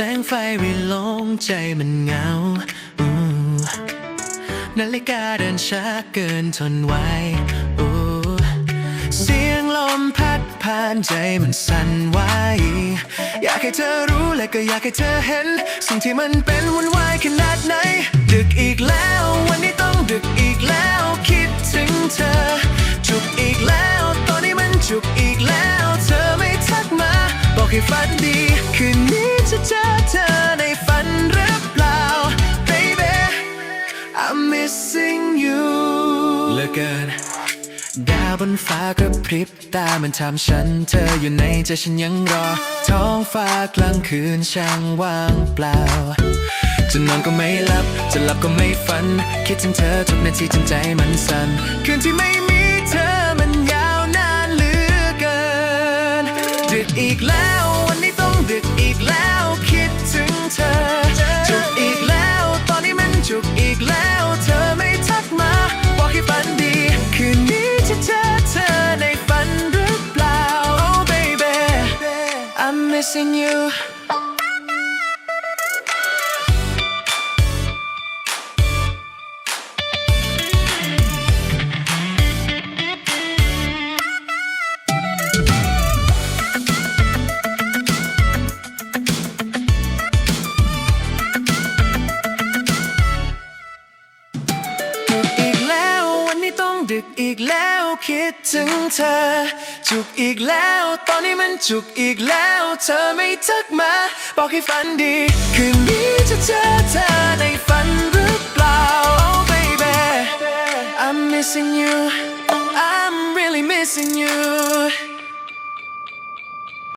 สงไฟวิลงใจมันเหงานาฬิกาเดินช้าเกินทนไหวเสียงลมพัดผ่านใจมันสั่นไหวอยากให้เธอรู้และก็อยากให้เธอเห็น สิ่งที่มันเป็นวุ่นวายขนาดไหน ดึกอีกแล้ววันนี้ต้องดึกอีกแล้วคิดถึงเธอ จุกอีกแล้ว ตอนนี้มันจุกอีกแล้ว เธอไม่ทักมา บอกให้ฝันดี เจอเธอในฝันหรือเปล่า baby I'm missing you เหลือเกินดาวบนฟ้ากระพริบตามันทำฉัน เธออยู่ในใจฉันยังรอ ท้องฟ้ากลางคืนช่างว่างเปล่า จะนอนก็ไม่หลับ จะหลับก็ไม่ฝัน คิดถึงเธอทุกนาทีจนใจมันสั่น คืนที่ไม่มีเธอมันยาวนานเหลือเกิน ดึกอีกแล้ววันนี้ต้องดึกอีกแล้ว ดึกอีกแล้วคิดถึงเธอ จุกอีกแล้วตอนนี้มันจุกอีกแล้วเธอไม่ทักมา บอกให้ฝันดี คืนนี้จะเจอเธอในฝันหรือเปล่า Oh baby I'm missing you I'm really missing you